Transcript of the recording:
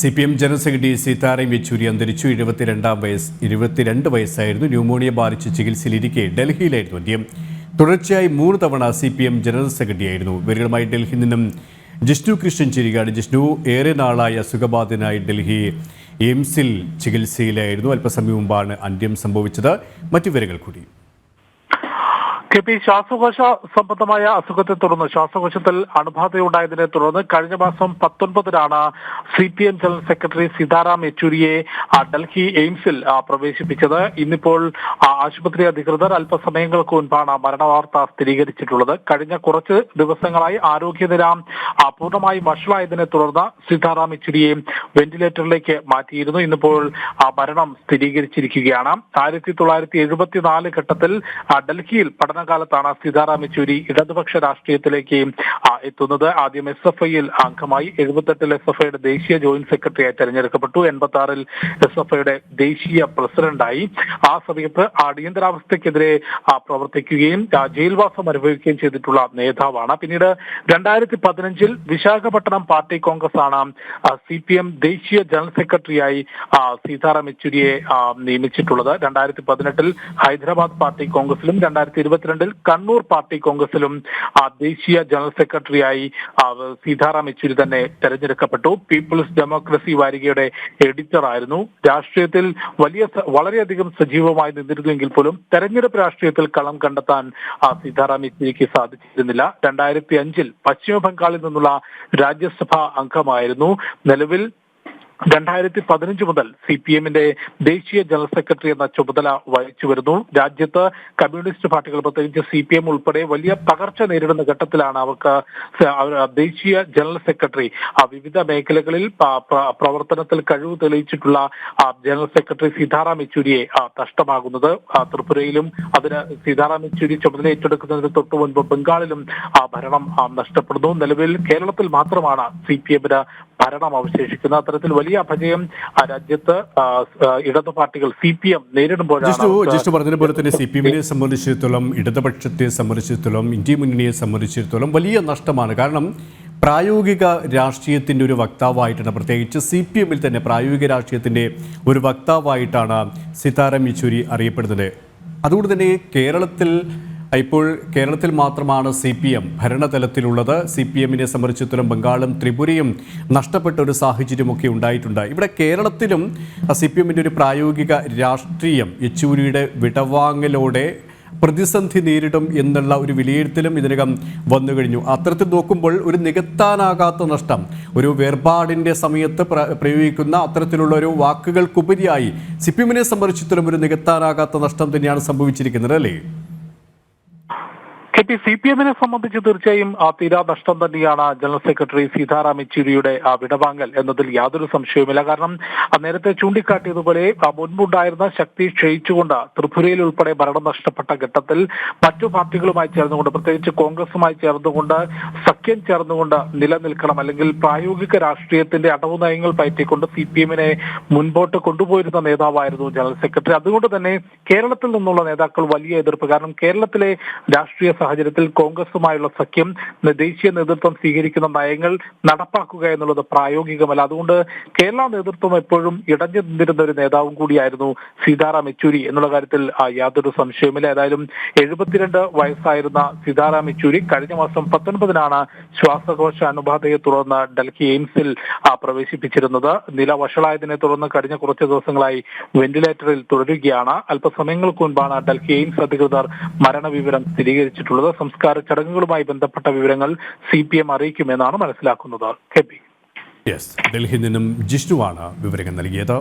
C P M general secretary Sitaram Yechury അന്തരിച്ചു. എഴുപത്തിരണ്ടാം വയസ്സ് ഇരുപത്തിരണ്ട് വയസ്സായിരുന്നു. ന്യൂമോണിയ ബാധിച്ച് ചികിത്സയിലിരിക്കെ ഡൽഹിയിലായിരുന്നു അന്ത്യം. തുടർച്ചയായി മൂന്ന് തവണ സി പി എം ജനറൽ സെക്രട്ടറിയായിരുന്നു ഇവരുമായി ഡൽഹിയിൽ നിന്നും ജിഷ്ണു കൃഷ്ണൻ ചിരികാട്. ജിഷ്ണു ഏറെ നാളായ അസുഖബാധിതനായി ഡൽഹി എയിംസിൽ ചികിത്സയിലായിരുന്നു. അല്പസമയം മുമ്പാണ് അന്ത്യം സംഭവിച്ചത്. മറ്റു വിവരങ്ങൾ കൂടി. കെ പി ശ്വാസകോശ സംബന്ധമായ അസുഖത്തെ തുടർന്ന് ശ്വാസകോശത്തിൽ അണുബാധയുണ്ടായതിനെ തുടർന്ന് കഴിഞ്ഞ മാസം പത്തൊൻപതിനാണ് C P M general secretary Sitaram യെച്ചൂരിയെ Delhi എയിംസിൽ പ്രവേശിപ്പിച്ചത്. ഇന്നിപ്പോൾ ആശുപത്രി അധികൃതർ അല്പസമയങ്ങൾക്ക് മുൻപാണ് മരണവാർത്ത സ്ഥിരീകരിച്ചിട്ടുള്ളത്. കഴിഞ്ഞ കുറച്ച് ദിവസങ്ങളായി ആരോഗ്യനില പൂർണമായി വഷളായതിനെ തുടർന്ന് സീതാറാം യെച്ചൂരിയെ വെന്റിലേറ്ററിലേക്ക് മാറ്റിയിരുന്നു. ഇന്നിപ്പോൾ മരണം സ്ഥിരീകരിച്ചിരിക്കുകയാണ്. ആയിരത്തി തൊള്ളായിരത്തി എഴുപത്തിനാല് ഘട്ടത്തിൽ ഡൽഹിയിൽ പഠനകാലത്താണ് സീതാറാം യെച്ചൂരി ഇടതുപക്ഷ രാഷ്ട്രീയത്തിലേക്ക് എത്തുന്നത്. ആദ്യം എസ് എഫ് ഐയിൽ അംഗമായി എഴുപത്തെട്ടിൽ എസ് എഫ് ഐയുടെ ദേശീയ ജോയിന്റ് സെക്രട്ടറിയായി തെരഞ്ഞെടുക്കപ്പെട്ടു. എൺപത്തി ആറിൽ എസ് എഫ് ഐയുടെ ദേശീയ പ്രസിഡന്റായി. ആ സമയത്ത് അടിയന്തരാവസ്ഥയ്ക്കെതിരെ ആ, പ്രവർത്തിക്കുകയും ജയിൽവാസം അനുഭവിക്കുകയും ചെയ്തിട്ടുള്ള നേതാവാണ്. പിന്നീട് രണ്ടായിരത്തി പതിനഞ്ചിൽ വിശാഖപട്ടണം പാർട്ടി കോൺഗ്രസ് ആണ് സി പി എം ദേശീയ ജനറൽ സെക്രട്ടറിയായി സീതാറാം യെച്ചൂരിയെ നിയമിച്ചിട്ടുള്ളത്. രണ്ടായിരത്തി പതിനെട്ടിൽ ഹൈദരാബാദ് പാർട്ടി കോൺഗ്രസിലും രണ്ടായിരത്തി ഇരുപത്തിരണ്ടിൽ കണ്ണൂർ പാർട്ടി കോൺഗ്രസിലും ദേശീയ ജനറൽ സെക്രട്ടറിയായി സീതാറാം യെച്ചൂരി തന്നെ തെരഞ്ഞെടുക്കപ്പെട്ടു. പീപ്പിൾസ് ഡെമോക്രസി വാരികയുടെ എഡിറ്റർ ആയിരുന്നു. രാഷ്ട്രീയത്തിൽ വലിയ വളരെയധികം സജീവമായി നിന്നിരുന്നുവെങ്കിൽ പോലും തെരഞ്ഞെടുപ്പ് രാഷ്ട്രീയത്തിൽ കളം കണ്ടെത്താൻ ആ, സീതാറാം യെച്ചൂരിക്ക് സാധിച്ചിരുന്നില്ല. രണ്ടായിരത്തി അഞ്ചിൽ പശ്ചിമ ബംഗാളിൽ നിന്നുള്ള രാജ്യസഭാ അംഗമായിരുന്നു. നിലവിൽ രണ്ടായിരത്തി പതിനഞ്ച് മുതൽ സി പി എമ്മിന്റെ ദേശീയ ജനറൽ സെക്രട്ടറി എന്ന ചുമതല വഹിച്ചു വരുന്നു. രാജ്യത്ത് കമ്മ്യൂണിസ്റ്റ് പാർട്ടികൾ പ്രത്യേകിച്ച് സി പി എം ഉൾപ്പെടെ വലിയ തകർച്ച നേരിടുന്ന ഘട്ടത്തിലാണ് അവർക്ക് അവർ ദേശീയ ജനറൽ സെക്രട്ടറി വിവിധ മേഖലകളിൽ പ്രവർത്തനത്തിൽ കഴിവ് തെളിയിച്ചിട്ടുള്ള ജനറൽ സെക്രട്ടറി സീതാറാം യെച്ചൂരിയെ നഷ്ടമാകുന്നത്. ത്രിപുരയിലും അതിന് സീതാറാം യെച്ചൂരി ചുമതല ഏറ്റെടുക്കുന്നതിന് തൊട്ടു മുൻപ് ബംഗാളിലും ഭരണം നഷ്ടപ്പെടുന്നു. നിലവിൽ കേരളത്തിൽ മാത്രമാണ് സി പി എമ്മിന് ഭരണം അവശേഷിക്കുന്ന അത്തരത്തിൽ വലിയ അപജയം ആ രാജ്യത്ത് ഇടത് പാർട്ടികൾ സി പി എം നേരിടുമ്പോഴാണ് പറഞ്ഞതുപോലെ തന്നെ സി പി എമ്മിനെ സംബന്ധിച്ചിടത്തോളം ഇടതുപക്ഷത്തെ സംബന്ധിച്ചിടത്തോളം ഇന്ത്യ മുന്നണിയെ സംബന്ധിച്ചിടത്തോളം വലിയ നഷ്ടമാണ്. കാരണം പ്രായോഗിക രാഷ്ട്രീയത്തിന്റെ ഒരു വക്താവായിട്ടാണ് പ്രത്യേകിച്ച് സി പി എമ്മിൽ തന്നെ പ്രായോഗിക രാഷ്ട്രീയത്തിന്റെ ഒരു വക്താവായിട്ടാണ് സീതാറാം യെച്ചൂരി അറിയപ്പെടുന്നത്. അതുകൊണ്ട് തന്നെ കേരളത്തിൽ ഇപ്പോൾ കേരളത്തിൽ മാത്രമാണ് സി പി എം ഭരണതലത്തിലുള്ളത്. സി പി എമ്മിനെ സംബന്ധിച്ചിടത്തോളം ബംഗാളും ത്രിപുരയും നഷ്ടപ്പെട്ട ഒരു സാഹചര്യമൊക്കെ ഉണ്ടായിട്ടുണ്ട്. ഇവിടെ കേരളത്തിലും സി പി എമ്മിന്റെ ഒരു പ്രായോഗിക രാഷ്ട്രീയം യെച്ചൂരിയുടെ വിടവാങ്ങലോടെ പ്രതിസന്ധി നേരിടും എന്നുള്ള ഒരു വിലയിരുത്തലും ഇതിനകം വന്നു കഴിഞ്ഞു. അത്തരത്തിൽ നോക്കുമ്പോൾ ഒരു നികത്താനാകാത്ത നഷ്ടം ഒരു വേർപാടിന്റെ സമയത്ത് പ്ര- പ്രയോഗിക്കുന്ന അത്തരത്തിലുള്ള ഒരു വാക്കുകൾക്കുപരിയായി സി പി എമ്മിനെ സംബന്ധിച്ചിടത്തോളം ഒരു നികത്താനാകാത്ത നഷ്ടം തന്നെയാണ് സംഭവിച്ചിരിക്കുന്നത് അല്ലേ? പി സി പി എമ്മിനെ സംബന്ധിച്ച് തീർച്ചയായും തീരാ നഷ്ടം തന്നെയാണ് ജനറൽ സെക്രട്ടറി സീതാറാം യെച്ചൂരിയുടെ ആ വിടവാങ്ങൽ എന്നതിൽ യാതൊരു സംശയവുമില്ല. കാരണം നേരത്തെ ചൂണ്ടിക്കാട്ടിയതുപോലെ മുൻപുണ്ടായിരുന്ന ശക്തി ക്ഷയിച്ചുകൊണ്ട് ത്രിപുരയിൽ ഉൾപ്പെടെ ഭരണം നഷ്ടപ്പെട്ട ഘട്ടത്തിൽ മറ്റു പാർട്ടികളുമായി ചേർന്നുകൊണ്ട് പ്രത്യേകിച്ച് കോൺഗ്രസുമായി ചേർന്നുകൊണ്ട് സഖ്യം ചേർന്നുകൊണ്ട് നിലനിൽക്കണം അല്ലെങ്കിൽ പ്രായോഗിക രാഷ്ട്രീയത്തിന്റെ അടവ് നയങ്ങൾ പയറ്റിക്കൊണ്ട് സി പി എമ്മിനെ മുൻപോട്ട് കൊണ്ടുപോയിരുന്ന നേതാവായിരുന്നു ജനറൽ സെക്രട്ടറി. അതുകൊണ്ട് തന്നെ കേരളത്തിൽ നിന്നുള്ള നേതാക്കൾ വലിയ എതിർപ്പ്. കാരണം കേരളത്തിലെ രാഷ്ട്രീയ സാഹചര്യത്തിൽ കോൺഗ്രസുമായുള്ള സഖ്യം ദേശീയ നേതൃത്വം സ്വീകരിക്കുന്ന നയങ്ങൾ നടപ്പാക്കുക എന്നുള്ളത് പ്രായോഗികമല്ല. അതുകൊണ്ട് കേരള നേതൃത്വം എപ്പോഴും ഇടഞ്ഞു നിന്നിരുന്ന ഒരു നേതാവും കൂടിയായിരുന്നു സീതാറാം യെച്ചൂരി എന്നുള്ള കാര്യത്തിൽ യാതൊരു സംശയമില്ല ഏതായാലും എഴുപത്തിരണ്ട് വയസ്സായിരുന്ന സീതാറാം യെച്ചൂരി കഴിഞ്ഞ മാസം പത്തൊൻപതിനാണ് ശ്വാസകോശ അണുബാധയെ തുടർന്ന് ഡൽഹി എയിംസിൽ പ്രവേശിപ്പിച്ചിരുന്നത്. നില വഷളായതിനെ തുടർന്ന് കഴിഞ്ഞ കുറച്ച് ദിവസങ്ങളായി വെന്റിലേറ്ററിൽ തുടരുകയാണ്. അല്പസമയങ്ങൾക്ക് മുൻപാണ് ഡൽഹി എയിംസ് അധികൃതർ മരണവിവരം സ്ഥിരീകരിച്ചിട്ടുള്ളത്. സംസ്കാര ചടങ്ങുകളുമായി ബന്ധപ്പെട്ട വിവരങ്ങൾ സി പി എം അറിയിക്കുമെന്നാണ് മനസ്സിലാക്കുന്നത് ഡൽഹിയിൽ നിന്നും ജിഷ്ണുവാണ് വിവരങ്ങൾ നൽകിയത്.